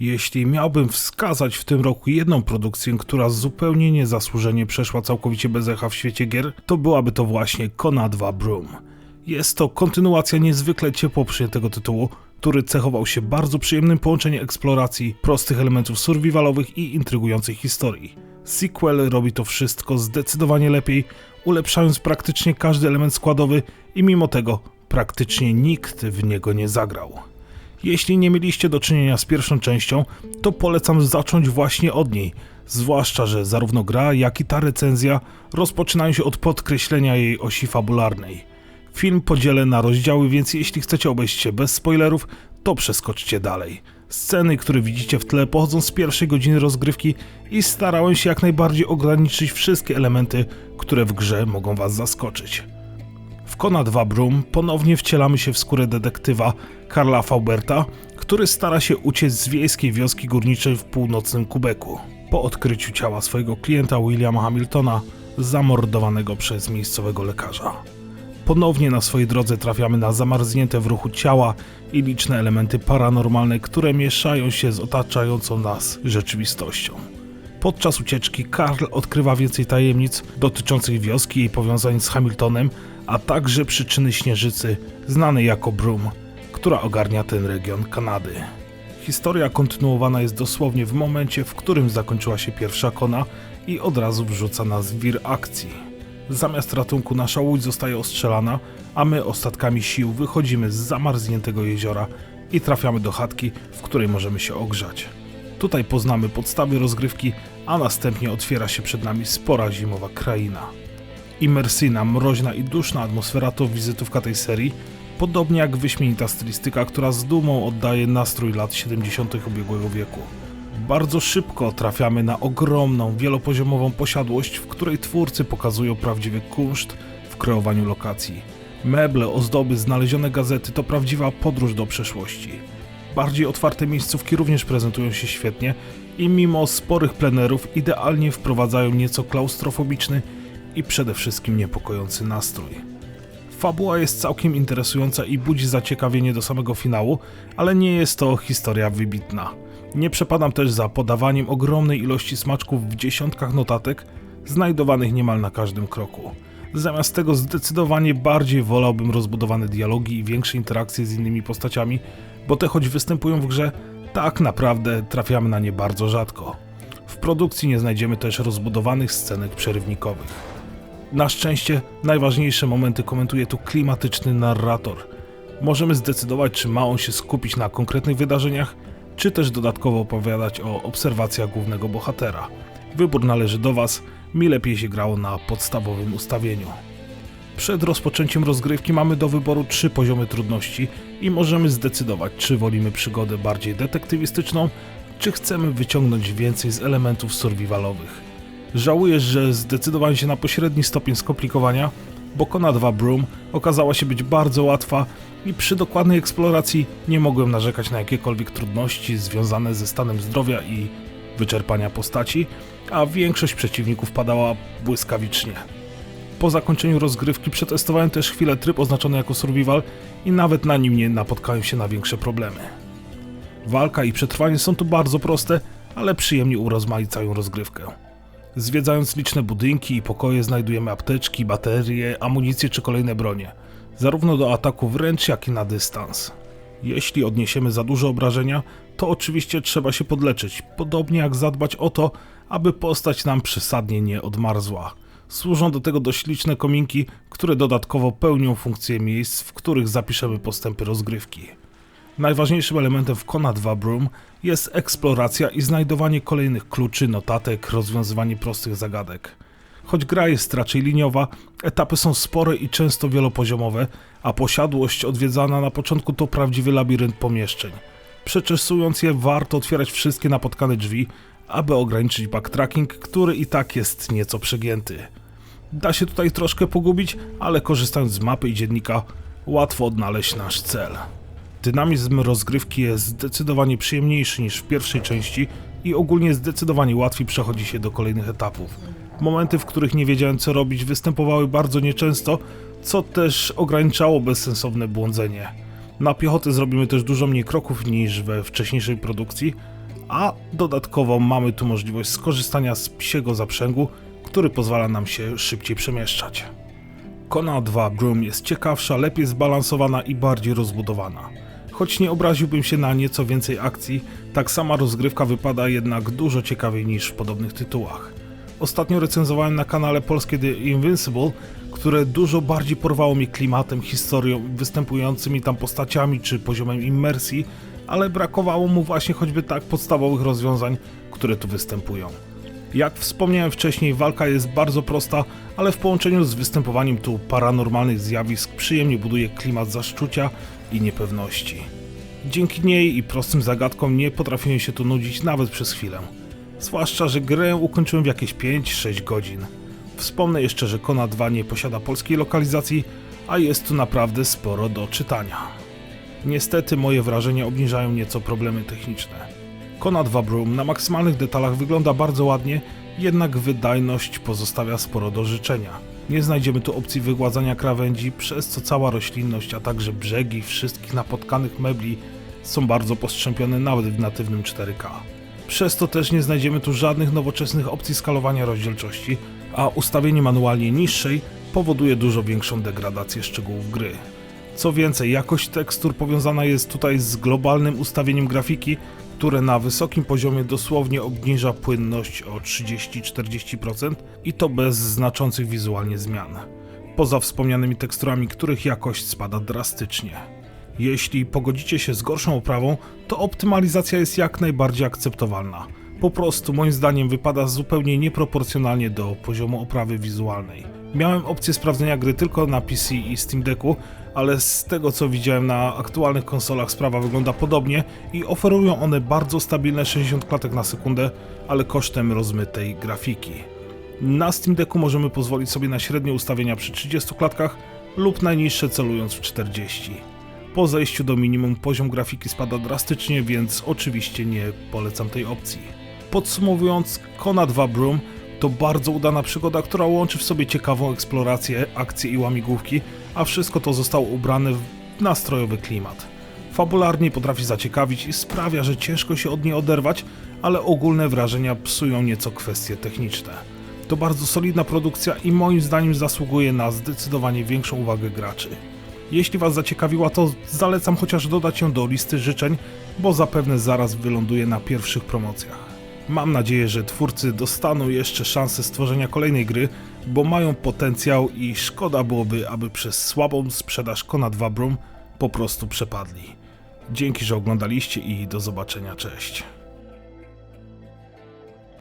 Jeśli miałbym wskazać w tym roku jedną produkcję, która zupełnie niezasłużenie przeszła całkowicie bez echa w świecie gier, to byłaby to właśnie Kona 2 Broom. Jest to kontynuacja niezwykle ciepło przyjętego tytułu, który cechował się bardzo przyjemnym połączeniem eksploracji, prostych elementów survivalowych i intrygującej historii. Sequel robi to wszystko zdecydowanie lepiej, ulepszając praktycznie każdy element składowy i mimo tego praktycznie nikt w niego nie zagrał. Jeśli nie mieliście do czynienia z pierwszą częścią, to polecam zacząć właśnie od niej, zwłaszcza, że zarówno gra, jak i ta recenzja rozpoczynają się od podkreślenia jej osi fabularnej. Film podzielę na rozdziały, więc jeśli chcecie obejść się bez spoilerów, to przeskoczcie dalej. Sceny, które widzicie w tle, pochodzą z pierwszej godziny rozgrywki i starałem się jak najbardziej ograniczyć wszystkie elementy, które w grze mogą Was zaskoczyć. W Kona 2 Broom ponownie wcielamy się w skórę detektywa Karla Fauberta, który stara się uciec z wiejskiej wioski górniczej w północnym Kubeku. Po odkryciu ciała swojego klienta Williama Hamiltona, zamordowanego przez miejscowego lekarza. Ponownie na swojej drodze trafiamy na zamarznięte w ruchu ciała i liczne elementy paranormalne, które mieszają się z otaczającą nas rzeczywistością. Podczas ucieczki Karl odkrywa więcej tajemnic dotyczących wioski i jej powiązań z Hamiltonem, a także przyczyny śnieżycy, znanej jako Broom, która ogarnia ten region Kanady. Historia kontynuowana jest dosłownie w momencie, w którym zakończyła się pierwsza kona i od razu wrzuca nas w wir akcji. Zamiast ratunku nasza łódź zostaje ostrzelana, a my ostatkami sił wychodzimy z zamarzniętego jeziora i trafiamy do chatki, w której możemy się ogrzać. Tutaj poznamy podstawy rozgrywki, a następnie otwiera się przed nami spora zimowa kraina. Imersyjna, mroźna i duszna atmosfera to wizytówka tej serii, podobnie jak wyśmienita stylistyka, która z dumą oddaje nastrój lat 70. ubiegłego wieku. Bardzo szybko trafiamy na ogromną, wielopoziomową posiadłość, w której twórcy pokazują prawdziwy kunszt w kreowaniu lokacji. Meble, ozdoby, znalezione gazety to prawdziwa podróż do przeszłości. Bardziej otwarte miejscówki również prezentują się świetnie i mimo sporych plenerów idealnie wprowadzają nieco klaustrofobiczny i przede wszystkim niepokojący nastrój. Fabuła jest całkiem interesująca i budzi zaciekawienie do samego finału, ale nie jest to historia wybitna. Nie przepadam też za podawaniem ogromnej ilości smaczków w dziesiątkach notatek, znajdowanych niemal na każdym kroku. Zamiast tego zdecydowanie bardziej wolałbym rozbudowane dialogi i większe interakcje z innymi postaciami, bo te choć występują w grze, tak naprawdę trafiamy na nie bardzo rzadko. W produkcji nie znajdziemy też rozbudowanych scenek przerywnikowych. Na szczęście najważniejsze momenty komentuje tu klimatyczny narrator. Możemy zdecydować, czy ma on się skupić na konkretnych wydarzeniach, czy też dodatkowo opowiadać o obserwacjach głównego bohatera. Wybór należy do Was, mi lepiej się grało na podstawowym ustawieniu. Przed rozpoczęciem rozgrywki mamy do wyboru trzy poziomy trudności i możemy zdecydować, czy wolimy przygodę bardziej detektywistyczną, czy chcemy wyciągnąć więcej z elementów survivalowych. Żałuję, że zdecydowałem się na pośredni stopień skomplikowania, bo Kona 2 Broom okazała się być bardzo łatwa i przy dokładnej eksploracji nie mogłem narzekać na jakiekolwiek trudności związane ze stanem zdrowia i wyczerpania postaci, a większość przeciwników padała błyskawicznie. Po zakończeniu rozgrywki przetestowałem też chwilę tryb oznaczony jako survival i nawet na nim nie napotkałem się na większe problemy. Walka i przetrwanie są tu bardzo proste, ale przyjemnie urozmaicają rozgrywkę. Zwiedzając liczne budynki i pokoje znajdujemy apteczki, baterie, amunicję czy kolejne bronie, zarówno do ataku wręcz jak i na dystans. Jeśli odniesiemy za duże obrażenia, to oczywiście trzeba się podleczyć, podobnie jak zadbać o to, aby postać nam przesadnie nie odmarzła. Służą do tego dość liczne kominki, które dodatkowo pełnią funkcję miejsc, w których zapiszemy postępy rozgrywki. Najważniejszym elementem w Kona 2 Broom jest eksploracja i znajdowanie kolejnych kluczy, notatek, rozwiązywanie prostych zagadek. Choć gra jest raczej liniowa, etapy są spore i często wielopoziomowe, a posiadłość odwiedzana na początku to prawdziwy labirynt pomieszczeń. Przeczesując je warto otwierać wszystkie napotkane drzwi, aby ograniczyć backtracking, który i tak jest nieco przegięty. Da się tutaj troszkę pogubić, ale korzystając z mapy i dziennika łatwo odnaleźć nasz cel. Dynamizm rozgrywki jest zdecydowanie przyjemniejszy niż w pierwszej części i ogólnie zdecydowanie łatwiej przechodzi się do kolejnych etapów. Momenty, w których nie wiedziałem co robić, występowały bardzo nieczęsto, co też ograniczało bezsensowne błądzenie. Na piechotę zrobimy też dużo mniej kroków niż we wcześniejszej produkcji, a dodatkowo mamy tu możliwość skorzystania z psiego zaprzęgu, który pozwala nam się szybciej przemieszczać. Kona 2 Broom jest ciekawsza, lepiej zbalansowana i bardziej rozbudowana. Choć nie obraziłbym się na nieco więcej akcji, tak sama rozgrywka wypada jednak dużo ciekawiej niż w podobnych tytułach. Ostatnio recenzowałem na kanale polskie The Invincible, które dużo bardziej porwało mnie klimatem, historią, występującymi tam postaciami czy poziomem immersji, ale brakowało mu właśnie choćby tak podstawowych rozwiązań, które tu występują. Jak wspomniałem wcześniej, walka jest bardzo prosta, ale w połączeniu z występowaniem tu paranormalnych zjawisk przyjemnie buduje klimat zaszczucia i niepewności. Dzięki niej i prostym zagadkom nie potrafiłem się tu nudzić nawet przez chwilę. Zwłaszcza, że grę ukończyłem w jakieś 5-6 godzin. Wspomnę jeszcze, że Kona 2 nie posiada polskiej lokalizacji, a jest tu naprawdę sporo do czytania. Niestety moje wrażenia obniżają nieco problemy techniczne. Kona 2 Broom na maksymalnych detalach wygląda bardzo ładnie, jednak wydajność pozostawia sporo do życzenia. Nie znajdziemy tu opcji wygładzania krawędzi, przez co cała roślinność, a także brzegi wszystkich napotkanych mebli są bardzo postrzępione nawet w natywnym 4K. Przez to też nie znajdziemy tu żadnych nowoczesnych opcji skalowania rozdzielczości, a ustawienie manualnie niższej powoduje dużo większą degradację szczegółów gry. Co więcej, jakość tekstur powiązana jest tutaj z globalnym ustawieniem grafiki, które na wysokim poziomie dosłownie obniża płynność o 30-40% i to bez znaczących wizualnie zmian. Poza wspomnianymi teksturami, których jakość spada drastycznie. Jeśli pogodzicie się z gorszą oprawą, to optymalizacja jest jak najbardziej akceptowalna. Po prostu moim zdaniem wypada zupełnie nieproporcjonalnie do poziomu oprawy wizualnej. Miałem opcję sprawdzenia gry tylko na PC i Steam Decku, ale z tego co widziałem na aktualnych konsolach sprawa wygląda podobnie i oferują one bardzo stabilne 60 klatek na sekundę, ale kosztem rozmytej grafiki. Na Steam Decku możemy pozwolić sobie na średnie ustawienia przy 30 klatkach lub najniższe celując w 40. Po zejściu do minimum poziom grafiki spada drastycznie, więc oczywiście nie polecam tej opcji. Podsumowując, Kona 2 Broom to bardzo udana przygoda, która łączy w sobie ciekawą eksplorację, akcje i łamigłówki, a wszystko to zostało ubrane w nastrojowy klimat. Fabularnie potrafi zaciekawić i sprawia, że ciężko się od niej oderwać, ale ogólne wrażenia psują nieco kwestie techniczne. To bardzo solidna produkcja i moim zdaniem zasługuje na zdecydowanie większą uwagę graczy. Jeśli Was zaciekawiła, to zalecam chociaż dodać ją do listy życzeń, bo zapewne zaraz wyląduje na pierwszych promocjach. Mam nadzieję, że twórcy dostaną jeszcze szansę stworzenia kolejnej gry, bo mają potencjał i szkoda byłoby, aby przez słabą sprzedaż Kona 2 Broom po prostu przepadli. Dzięki, że oglądaliście i do zobaczenia, cześć.